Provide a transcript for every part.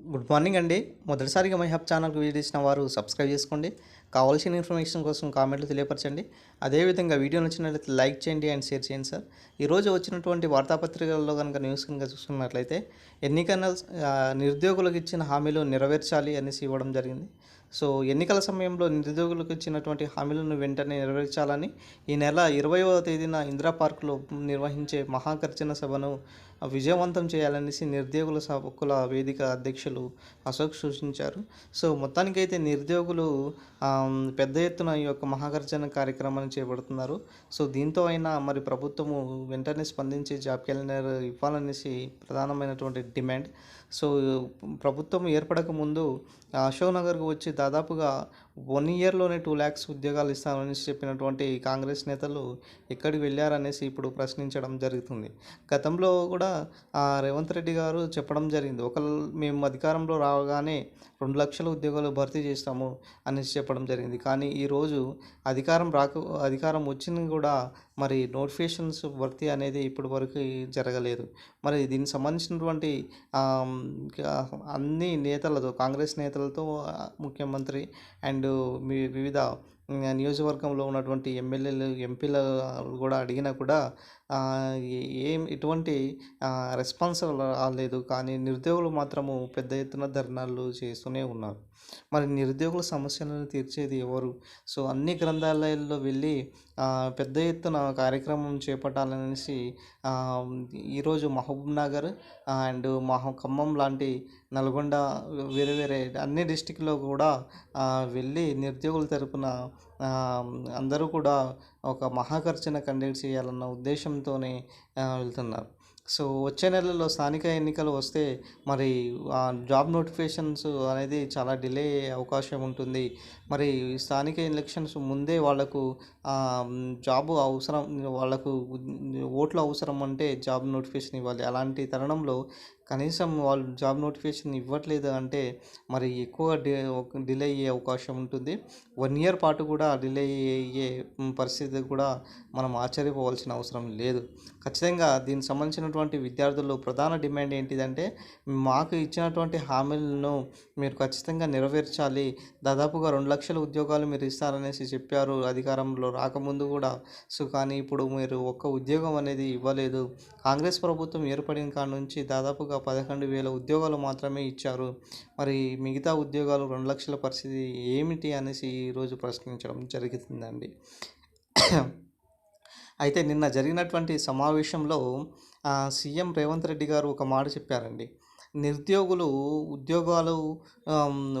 Good morning అండి. మొదటిసారిగా my hub ఛానల్కి వీడియో ఇచ్చిన వారు సబ్స్క్రైబ్ చేసుకోండి. కావాల్సిన ఇన్ఫర్మేషన్ కోసం కామెంట్లు తెలియపరచండి. అదేవిధంగా వీడియో నచ్చినట్లయితే లైక్ చేయండి అండ్ షేర్ చేయండి సార్. ఈరోజు వచ్చినటువంటి వార్తాపత్రికల్లో కనుక న్యూస్ కనుక చూసుకున్నట్లయితే ఎన్నికల నిరుద్యోగులకు ఇచ్చిన హామీలు నెరవేర్చాలి అనేసి ఇవ్వడం జరిగింది. సో ఎన్నికల సమయంలో నిరుద్యోగులకు ఇచ్చినటువంటి హామీలను వెంటనే నెరవేర్చాలని ఈ నెల ఇరవైవ తేదీన ఇందిరా పార్కులో నిర్వహించే మహాగర్జన సభను విజయవంతం చేయాలనేసి నిరుద్యోగుల సభకుల వేదిక అధ్యక్షులు అశోక్ సూచించారు. సో మొత్తానికైతే నిరుద్యోగులు పెద్ద ఎత్తున ఈ యొక్క మహాగర్జన కార్యక్రమాన్ని చేపడుతున్నారు. సో దీంతో అయినా మరి ప్రభుత్వము వెంటనే స్పందించి జాబ్ క్యాలెండర్ ఇవ్వాలనేసి ప్రధానమైనటువంటి డిమాండ్. సో ప్రభుత్వం ఏర్పడక ముందు అశోక్ నగర్కు వచ్చి దాదాపుగా వన్ ఇయర్లోనే టూ ల్యాక్స్ ఉద్యోగాలు ఇస్తామని చెప్పినటువంటి కాంగ్రెస్ నేతలు ఎక్కడికి వెళ్ళారనేసి ఇప్పుడు ప్రశ్నించడం జరుగుతుంది. గతంలో కూడా రేవంత్ రెడ్డి గారు చెప్పడం జరిగింది. ఒక మేము అధికారంలో రాగానే రెండు లక్షల ఉద్యోగాలు భర్తీ చేస్తాము అనేసి చెప్పడం జరిగింది. కానీ ఈరోజు అధికారం రాక అధికారం వచ్చిన కూడా మరి నోటిఫికేషన్స్ భర్తీ అనేది ఇప్పటి వరకు జరగలేదు. మరి దీనికి సంబంధించినటువంటి అన్ని నేతలతో కాంగ్రెస్ నేతలతో ముఖ్యమంత్రి అండ్ అండ్ మీ వివిధ నియోజకవర్గంలో ఉన్నటువంటి ఎమ్మెల్యేలు ఎంపీలు కూడా అడిగినా కూడా ఏం ఎటువంటి రెస్పాన్స్ రాలేదు. కానీ నిరుద్యోగులు మాత్రము పెద్ద ఎత్తున ధర్నాలు చేస్తూనే ఉన్నారు. మరి నిరుద్యోగుల సమస్యలను తీర్చేది ఎవరు? సో అన్ని గ్రంథాలయాల్లో వెళ్ళి పెద్ద ఎత్తున కార్యక్రమం చేపట్టాలనేసి ఈరోజు మహబూబ్ నగర్ అండ్ మహా ఖమ్మం లాంటి నల్గొండ వేరే వేరే అన్ని డిస్టిక్లో కూడా వెళ్ళి నిరుద్యోగుల తరపున అందరూ కూడా ఒక మహాకర్చన కండక్ట్ చేయాలన్న ఉద్దేశంతోనే వెళ్తున్నారు. సో వచ్చే నెలలో స్థానిక ఎన్నికలు వస్తే మరి ఆ, జాబ్ నోటిఫికేషన్స్ అనేది చాలా డిలే అయ్యే అవకాశం ఉంటుంది. మరి స్థానిక ఎలక్షన్స్ ముందే వాళ్ళకు జాబ్ అవసరం వాళ్ళకు ఓట్లు అవసరం అంటే జాబ్ నోటిఫికేషన్ ఇవ్వాలి. అలాంటి తరుణంలో కనీసం వాళ్ళు జాబ్ నోటిఫికేషన్ ఇవ్వట్లేదు అంటే మరి ఎక్కువ డి డిలే అయ్యే అవకాశం ఉంటుంది. వన్ ఇయర్ పాటు కూడా డిలే అయ్యే పరిస్థితి కూడా మనం ఆశ్చర్యపోవాల్సిన అవసరం లేదు. ఖచ్చితంగా దీనికి సంబంధించినటువంటి విద్యార్థులు ప్రధాన డిమాండ్ ఏంటిదంటే మాకు ఇచ్చినటువంటి హామీలను మీరు ఖచ్చితంగా నెరవేర్చాలి. దాదాపుగా రెండు లక్షల ఉద్యోగాలు మీరు ఇస్తారనేసి చెప్పారు అధికారంలో రాకముందు కూడా. సో కానీ ఇప్పుడు మీరు ఒక్క ఉద్యోగం అనేది ఇవ్వలేదు. కాంగ్రెస్ ప్రభుత్వం ఏర్పడిన కాడ నుంచి దాదాపుగా పదకొండు వేల ఉద్యోగాలు మాత్రమే ఇచ్చారు. మరి మిగతా ఉద్యోగాలు రెండు లక్షల పరిస్థితి ఏమిటి అనేసి ఈరోజు ప్రశ్నించడం జరుగుతుందండి అయితే నిన్న జరిగినటువంటి సమావేశంలో సీఎం రేవంత్ రెడ్డి గారు ఒక మాట చెప్పారండి. నిరుద్యోగులు ఉద్యోగాలు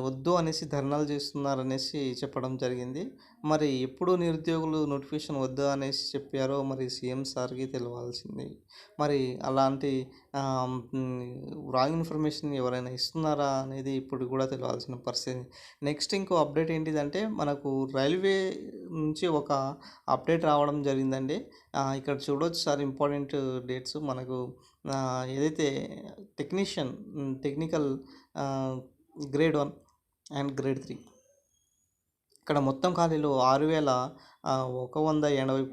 వద్దు అనేసి ధర్నాలు చేస్తున్నారనేసి చెప్పడం జరిగింది. మరి ఎప్పుడు నిరుద్యోగులు నోటిఫికేషన్ వద్దు అనేసి చెప్పారో మరి సీఎం సార్కి తెలియాల్సింది మరి అలాంటి రాంగ్ ఇన్ఫర్మేషన్ ఎవరైనా ఇస్తున్నారా అనేది ఇప్పుడు కూడా తెలియాల్సిన పరిస్థితి. నెక్స్ట్ ఇంకో అప్డేట్ ఏంటిదంటే మనకు రైల్వే నుంచి ఒక అప్డేట్ రావడం జరిగిందండి. ఇక్కడ చూడవచ్చు సార్ ఇంపార్టెంట్ డేట్స్. మనకు ఏదైతే technician technical grade one and grade three. ఇక్కడ మొత్తం ఖాళీలు ఆరు వేల ఒక వంద ఎనభై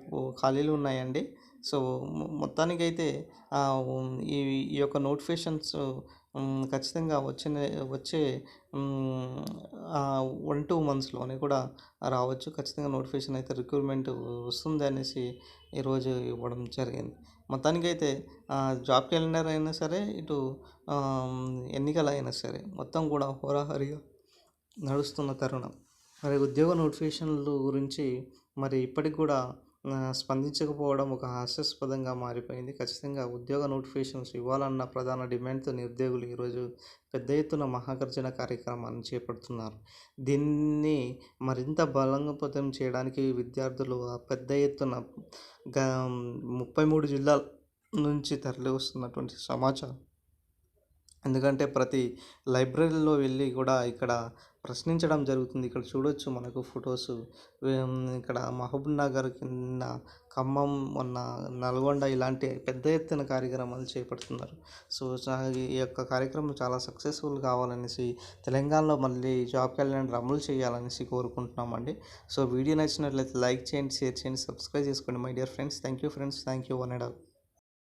ఖాళీలు ఉన్నాయండి. సో మొత్తానికైతే ఈ ఈ యొక్క నోటిఫికేషన్స్ ఖచ్చితంగా వచ్చే వచ్చే వన్ టూ మంత్స్లోనే కూడా రావచ్చు. ఖచ్చితంగా నోటిఫికేషన్ అయితే రిక్రూట్మెంట్ వస్తుంది అనేసి ఈరోజు ఇవ్వడం జరిగింది. మొత్తానికైతే జాబ్ క్యాలెండర్ అయినా సరే ఇటు ఎన్నికలు అయినా సరే మొత్తం కూడా హోరాహరిగా నడుస్తున్న తరుణం. మరి ఉద్యోగ నోటిఫికేషన్లు గురించి మరి ఇప్పటికి కూడా స్పందించకపోవడం ఒక హాస్యాస్పదంగా మారిపోయింది. ఖచ్చితంగా ఉద్యోగ నోటిఫికేషన్స్ ఇవ్వాలన్న ప్రధాన డిమాండ్తో నిరుద్యోగులు ఈరోజు పెద్ద ఎత్తున మహాగర్జన కార్యక్రమాన్ని చేపడుతున్నారు. దీన్ని మరింత బలోపేతం చేయడానికి విద్యార్థులు పెద్ద ఎత్తున గ ముప్పై మూడు జిల్లాల నుంచి తరలి వస్తున్నటువంటి సమాచారం ఎందుకంటే ప్రతి లైబ్రరీలో వెళ్ళి కూడా ఇక్కడ ప్రశ్నించడం జరుగుతుంది. ఇక్కడ చూడొచ్చు మనకు ఫొటోస్. ఇక్కడ మహబూబ్ నగర్ కింద ఖమ్మం మొన్న నల్గొండ ఇలాంటి పెద్ద ఎత్తున కార్యక్రమాలు చేపడుతున్నారు. సో ఈ యొక్క కార్యక్రమం చాలా సక్సెస్ఫుల్ కావాలనేసి తెలంగాణలో మళ్ళీ జాబ్ క్యాలెండర్ అమలు చేయాలనేసి కోరుకుంటున్నామండి. సో వీడియో నచ్చినట్లయితే లైక్ చేయండి షేర్ చేయండి సబ్స్క్రైబ్ చేసుకోండి my dear friends. Thank you friends. Thank you one and all.